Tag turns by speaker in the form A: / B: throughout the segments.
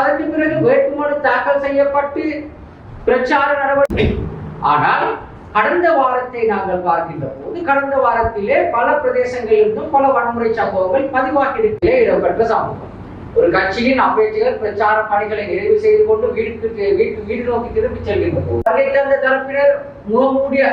A: அதற்கு பிறகு வேட்புமனு தாக்கல் செய்யப்பட்டு பிரச்சார நடவடிக்கை. ஆனால் கடந்த வாரத்தை நாங்கள் பார்க்கின்ற போது கடந்த வாரத்திலே பல பிரதேசங்களிலிருந்தும் பல வன்முறை சம்பவங்கள் பதிவாகியிருக்கிறே இடம்பெற்ற சம்பவம். ஒரு கட்சியின் அப்பேச்சுகள் பிரச்சார பணிகளை நிறைவு செய்து கொண்டு வீட்டுக்கு வீட்டு வீடு நோக்கி திரும்பி செல்கின்ற போது தந்த தரப்பினர் முகமூடிய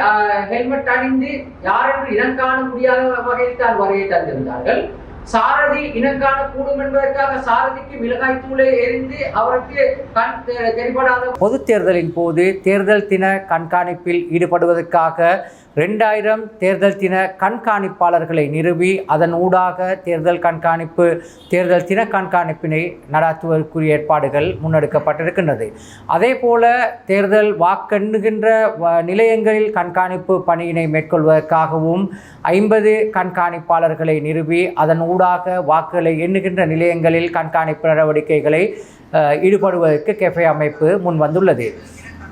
A: ஹெல்மெட் அணிந்து யாரென்று இனம் காண முடியாத வகையில் தான் வருகை தந்திருந்தார்கள். சாரதி இனம் கூடும் என்பதற்காக சாரதிக்கு மிளகாய் தூளை எரிந்து அவருக்கு கண் தெரிபடாத பொது தேர்தலின் போது தேர்தல் தின கண்காணிப்பில் ஈடுபடுவதற்காக ரெண்டாயிரம் தேர்தல் தின கண்காணிப்பாளர்களை நிறுவி அதன் ஊடாக தேர்தல் கண்காணிப்பு தேர்தல் தின கண்காணிப்பினை நடாத்துவதற்குரிய ஏற்பாடுகள் முன்னெடுக்கப்பட்டிருக்கின்றது. அதே போல தேர்தல் வாக்கெண்ணுகின்ற வ- நிலையங்களில் கண்காணிப்பு பணியினை மேற்கொள்வதற்காகவும் ஐம்பது கண்காணிப்பாளர்களை நிறுவி அதன் ஊடாக வாக்குகளை எண்ணுகின்ற நிலையங்களில் கண்காணிப்பு நடவடிக்கைகளை ஈடுபடுவதற்கு கெஃபே அமைப்பு முன் வந்துள்ளது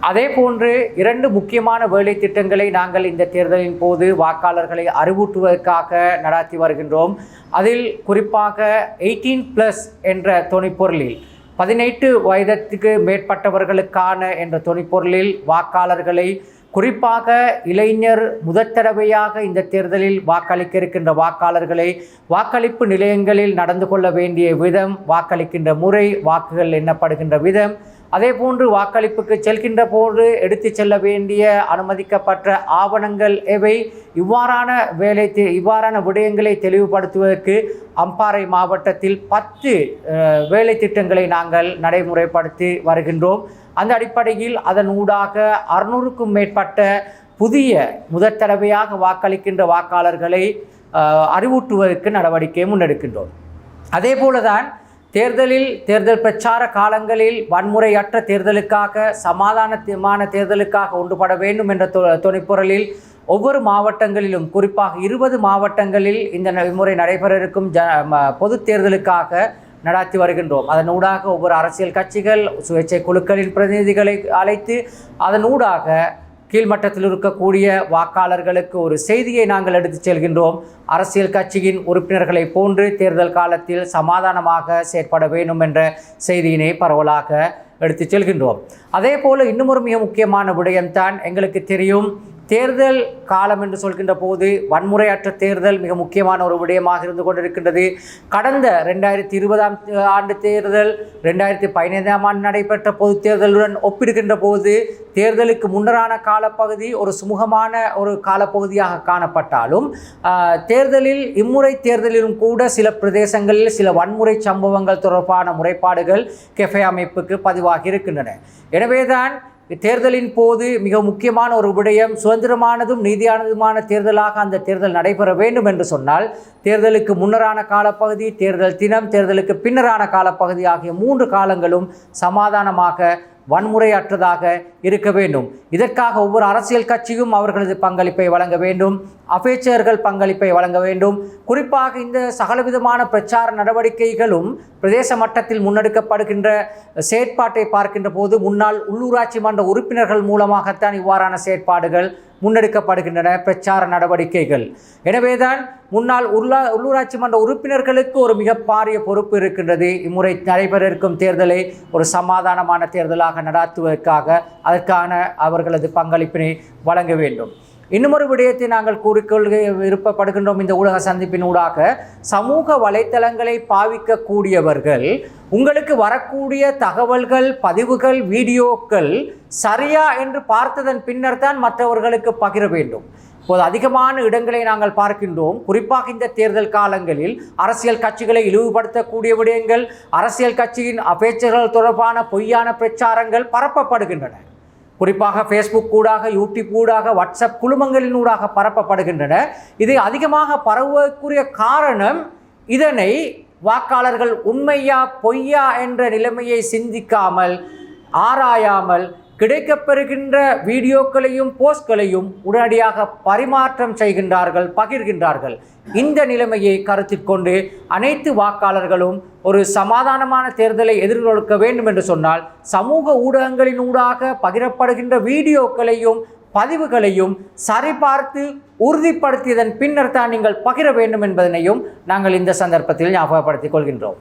A: அதே போன்று இரண்டு முக்கியமான வேலை திட்டங்களை நாங்கள் இந்த தேர்தலின் போது வாக்காளர்களை அறிவூட்டுவதற்காக நடாத்தி வருகின்றோம். அதில் குறிப்பாக எயிட்டீன் ப்ளஸ் என்ற துணைப்பொருளில் பதினெட்டு வயதத்துக்கு மேற்பட்டவர்களுக்கான என்ற துணைப்பொருளில் வாக்காளர்களை குறிப்பாக இளைஞர் முதற்தடவையாக இந்த தேர்தலில் வாக்களிக்க இருக்கின்ற வாக்காளர்களை வாக்களிப்பு நிலையங்களில் நடந்து கொள்ள வேண்டிய விதம் வாக்களிக்கின்ற முறை வாக்குகள் எண்ணப்படுகின்ற விதம் அதே போன்று வாக்களிப்புக்கு செல்கின்ற போது எடுத்து செல்ல வேண்டிய அனுமதிக்கப்பட்ட ஆவணங்கள் எவை? இவ்வாறான வேலை தெ- இவ்வாறான விடயங்களை தெளிவுபடுத்துவதற்கு அம்பாறை மாவட்டத்தில் பத்து வேலை திட்டங்களை நாங்கள் நடைமுறைப்படுத்தி வருகின்றோம். அந்த அடிப்படையில் அதன் ஊடாக அறுநூறுக்கும் மேற்பட்ட புதிய முதற் தடவையாக வாக்களிக்கின்ற வாக்காளர்களை அறிவூட்டுவதற்கு நடவடிக்கை முன்னெடுக்கின்றோம். அதே போலதான் தேர்தலில் தேர்தல் பிரச்சார காலங்களில் வன்முறையற்ற தேர்தலுக்காக சமாதானமான தேர்தலுக்காக ஒன்றுபட வேண்டும் என்ற தொ ஒவ்வொரு மாவட்டங்களிலும் குறிப்பாக இருபது மாவட்டங்களில் இந்த முறை நடைபெற இருக்கும் ஜ பொது பொதுத் தேர்தலுக்காக நடாத்தி வருகின்றோம். அதன் ஊடாக ஒவ்வொரு அரசியல் கட்சிகள் சுயேட்சை குழுக்களின் பிரதிநிதிகளை அழைத்து அதன் ஊடாக கீழ்மட்டத்தில் இருக்கக்கூடிய வாக்காளர்களுக்கு ஒரு செய்தியை நாங்கள் எடுத்துச் செல்கின்றோம். அரசியல் கட்சியின் உறுப்பினர்களை போன்று தேர்தல் காலத்தில் சமாதானமாக செயற்பட வேண்டும் என்ற செய்தியினை பரவலாக எடுத்துச் செல்கின்றோம். அதே போல் இன்னும் ஒரு மிக முக்கியமான விடயம்தான் எங்களுக்கு தெரியும். தேர்தல் காலம் என்று சொல்கின்ற போது வன்முறையற்ற தேர்தல் மிக முக்கியமான ஒரு விடயமாக இருந்து கொண்டிருக்கின்றது. கடந்த ரெண்டாயிரத்தி இருபதாம் ஆண்டு தேர்தல் ரெண்டாயிரத்தி பதினைந்தாம் ஆண்டு நடைபெற்ற பொது தேர்தலுடன் ஒப்பிடுகின்ற போது தேர்தலுக்கு முன்னரான காலப்பகுதி ஒரு சுமூகமான ஒரு காலப்பகுதியாக காணப்பட்டாலும் தேர்தலில் இம்முறை தேர்தலிலும் கூட சில பிரதேசங்களில் சில வன்முறை சம்பவங்கள் தொடர்பான முறைப்பாடுகள் கெஃபே அமைப்புக்கு பதிவாகி இருக்கின்றன. எனவேதான் தேர்தலின் போது மிக முக்கியமான ஒரு விடயம் சுதந்திரமானதும் நீதியானதுமான தேர்தலாக அந்த தேர்தல் நடைபெற வேண்டும் என்று சொன்னால் தேர்தலுக்கு முன்னரான காலப்பகுதி தேர்தல் தினம் தேர்தலுக்கு பின்னரான காலப்பகுதி ஆகிய மூன்று காலங்களும் சமாதானமாக வன்முறையற்றதாக இருக்க வேண்டும். இதற்காக ஒவ்வொரு அரசியல் கட்சியும் அவர்களது பங்களிப்பை வழங்க வேண்டும். அபேச்சர்கள் பங்களிப்பை வழங்க வேண்டும். குறிப்பாக இந்த சகலவிதமான பிரச்சார நடவடிக்கைகளும் பிரதேச மட்டத்தில் முன்னெடுக்கப்படுகின்ற செயற்பாட்டை பார்க்கின்ற போது முன்னாள் உள்ளூராட்சி மன்ற உறுப்பினர்கள் மூலமாகத்தான் இவ்வாறான செயற்பாடுகள் முன்னெடுக்கப்படுகின்றன பிரச்சார நடவடிக்கைகள். எனவேதான் முன்னாள் உள்ளா உள்ளூராட்சி மன்ற உறுப்பினர்களுக்கு ஒரு மிக பாரிய பொறுப்பு இருக்கின்றது. இம்முறை நடைபெற இருக்கும் தேர்தலை ஒரு சமாதானமான தேர்தலாக நடாத்துவதற்காக அதற்கான அவர்களது பங்களிப்பினை வழங்க வேண்டும். இன்னுமொரு விடயத்தை நாங்கள் கூறிக்கொள்க விருப்பப்படுகின்றோம் இந்த ஊடக சந்திப்பின் ஊடாக. சமூக வலைத்தளங்களை பாவிக்கக்கூடியவர்கள் உங்களுக்கு வரக்கூடிய தகவல்கள் பதிவுகள் வீடியோக்கள் சரியா என்று பார்த்ததன் பின்னர் தான் மற்றவர்களுக்கு பகிர வேண்டும். இப்போது அதிகமான இடங்களை நாங்கள் பார்க்கின்றோம். குறிப்பாக இந்த தேர்தல் காலங்களில் அரசியல் கட்சிகளை இழிவுபடுத்தக்கூடிய விடயங்கள் அரசியல் கட்சியின் அபேச்சர்கள் தொடர்பான பொய்யான பிரச்சாரங்கள் பரப்பப்படுகின்றன. குறிப்பாக ஃபேஸ்புக் ஊடாக யூடியூப் ஊடாக வாட்ஸ்அப் குழுமங்களின் ஊடாக பரப்பப்படுகின்றன. இது அதிகமாக பரவுவதற்குரிய காரணம் இதனை வாக்காளர்கள் உண்மையா பொய்யா என்ற நிலைமையை சிந்திக்காமல் ஆராயாமல் கிடைக்கப்பெறுகின்ற வீடியோக்களையும் போஸ்ட்களையும் உடனடியாக பரிமாற்றம் செய்கின்றார்கள் பகிர்கின்றார்கள். இந்த நிலைமையை கருத்தில் கொண்டு அனைத்து வாக்காளர்களும் ஒரு சமாதானமான தேர்தலை எதிர்கொள்ள வேண்டும் என்று சொன்னால் சமூக ஊடகங்களின் ஊடாக பகிரப்படுகின்ற வீடியோக்களையும் பதிவுகளையும் சரிபார்த்து உறுதிப்படுத்தியதன் பின்னர் தான் நீங்கள் பகிர வேண்டும் என்பதனையும் நாங்கள் இந்த சந்தர்ப்பத்தில் ஞாபகப்படுத்திக் கொள்கின்றோம்.